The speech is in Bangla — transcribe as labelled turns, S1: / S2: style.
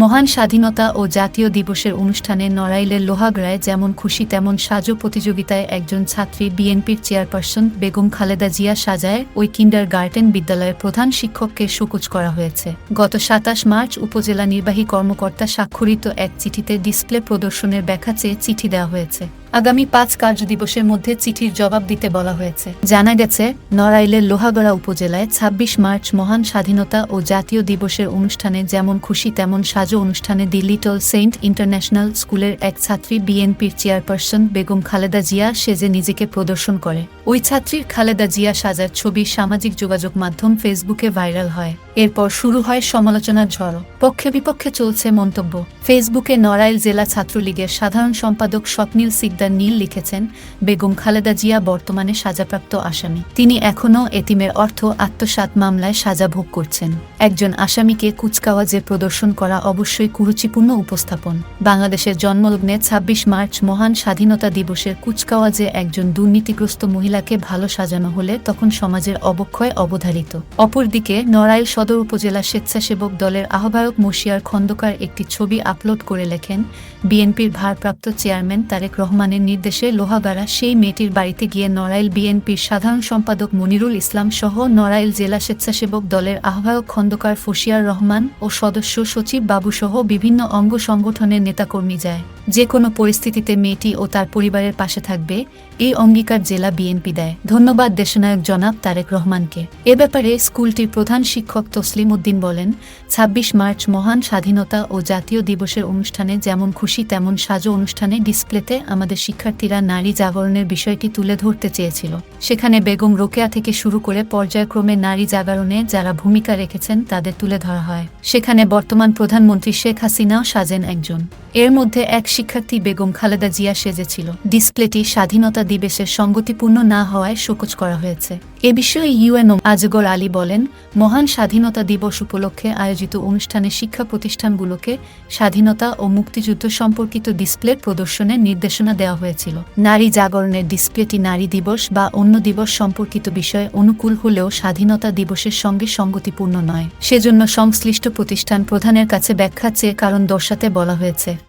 S1: মহান স্বাধীনতা ও জাতীয় দিবসের অনুষ্ঠানে নড়াইলের লোহাগড়ায় যেমন খুশি, তেমন সাজো প্রতিযোগিতায় একজন ছাত্রী বিএনপির চেয়ারপারসন বেগম খালেদা জিয়া সাজায় ওই কিন্ডার গার্ডেন বিদ্যালয়ের প্রধান শিক্ষককে সুকুচ করা হয়েছে। গত সাতাশ মার্চ উপজেলা নির্বাহী কর্মকর্তা স্বাক্ষরিত এক চিঠিতে ডিসপ্লে প্রদর্শনের ব্যাখ্যা চেয়ে চিঠি দেওয়া হয়েছে। আগামী পাঁচ কার্যদিবসের মধ্যে চিঠির জবাব দিতে বলা হয়েছে। জানা গেছে নড়াইলের লোহাগড়া উপজেলায় ২৬ মার্চ মহান স্বাধীনতা ও জাতীয় দিবসের অনুষ্ঠানে যেমন খুশি, তেমন সাজো অনুষ্ঠানে দি লিটল সেন্ট ইন্টারন্যাশনাল স্কুলের এক ছাত্রী বিএনপির চেয়ারপারসন বেগম খালেদা জিয়া সেজে নিজেকে প্রদর্শন করে। ওই ছাত্রীর খালেদা জিয়া সাজার ছবি সামাজিক যোগাযোগ মাধ্যম ফেসবুকে ভাইরাল হয়। এরপর শুরু হয় সমালোচনার ঝড়। পক্ষে বিপক্ষে চলছে মন্তব্য। ফেসবুকে নড়াইল জেলা ছাত্রলীগের সাধারণ সম্পাদক স্বপ্নীল সিকদার নীল লিখেছেন, বেগম খালেদা জিয়া বর্তমানে সাজাপ্রাপ্ত আসামি। তিনি এখনও এতিমের অর্থ আত্মসাৎ মামলায় সাজা ভোগ করছেন। একজন আসামিকে কুচকাওয়াজে প্রদর্শন করা অবশ্যই কুরুচিপূর্ণ উপস্থাপন। বাংলাদেশের জন্মলগ্নে ২৬ মার্চ মহান স্বাধীনতা দিবসের কুচকাওয়াজে একজন দুর্নীতিগ্রস্ত মহিলাকে ভালো সাজানো হলে তখন সমাজের অবক্ষয় অবধারিত। অপরদিকে নড়াইল সদর উপজেলা স্বেচ্ছাসেবক দলের আহ্বায়ক মশিয়ার খন্দকার একটি ছবি আপলোড করে লেখেন, বিএনপির ভারপ্রাপ্ত চেয়ারম্যান তারেক রহমানের নির্দেশে লোহাগাড়া সেই মেয়েটির বাড়িতে গিয়ে নড়াইল বিএনপির সাধারণ সম্পাদক মনিরুল ইসলাম সহ নড়াইল জেলা স্বেচ্ছাসেবক দলের আহ্বায়ক খন্দকার ফসিয়ার রহমান ও সদস্য সচিব বাবুসহ বিভিন্ন অঙ্গ সংগঠনের নেতাকর্মী যায়। যে কোনো পরিস্থিতিতে মেয়েটি ও তার পরিবারের পাশে থাকবে, এই অঙ্গীকার জেলা বিএনপি দেয়। ধন্যবাদ দেশনায়ক জনাব তারেক রহমানকে। এ ব্যাপারে স্কুলটির প্রধান শিক্ষক তসলিম উদ্দিন বলেন ২৬ মার্চ মহান স্বাধীনতা ও জাতীয় দিবসের অনুষ্ঠানে যেমন খুশি, তেমন সাজো অনুষ্ঠানে ডিসপ্লেতে আমাদের শিক্ষার্থীরা নারী জাগরণের বিষয়টি তুলে ধরতে চেয়েছিল। সেখানে বেগম রোকেয়া থেকে শুরু করে পর্যায়ক্রমে নারী জাগরণে যারা ভূমিকা রেখেছেন, তাদের তুলে ধরা হয়। সেখানে বর্তমান প্রধানমন্ত্রী শেখ হাসিনাও সাজেন একজন। এর মধ্যে এক শিক্ষার্থী বেগম খালেদা জিয়া সেজেছিল। ডিসপ্লেটি স্বাধীনতা দিবসের সঙ্গতিপূর্ণ না হওয়ায় শোকজ করা হয়েছে। এ বিষয়ে ইউএনও আজগর আলী বলেন, মহান স্বাধীনতা দিবস উপলক্ষে আয়োজিত অনুষ্ঠানে শিক্ষা প্রতিষ্ঠানগুলোকে স্বাধীনতা ও মুক্তিযুদ্ধ সম্পর্কিত ডিসপ্লের প্রদর্শনের নির্দেশনা দেওয়া হয়েছিল। নারী জাগরণের ডিসপ্লেটি নারী দিবস বা অন্য দিবস সম্পর্কিত বিষয়ে অনুকূল হলেও স্বাধীনতা দিবসের সঙ্গে সঙ্গতিপূর্ণ নয়। সেজন্য সংশ্লিষ্ট প্রতিষ্ঠান প্রধানের কাছে ব্যাখ্যা চেয়ে কারণ দর্শাতে বলা হয়েছে।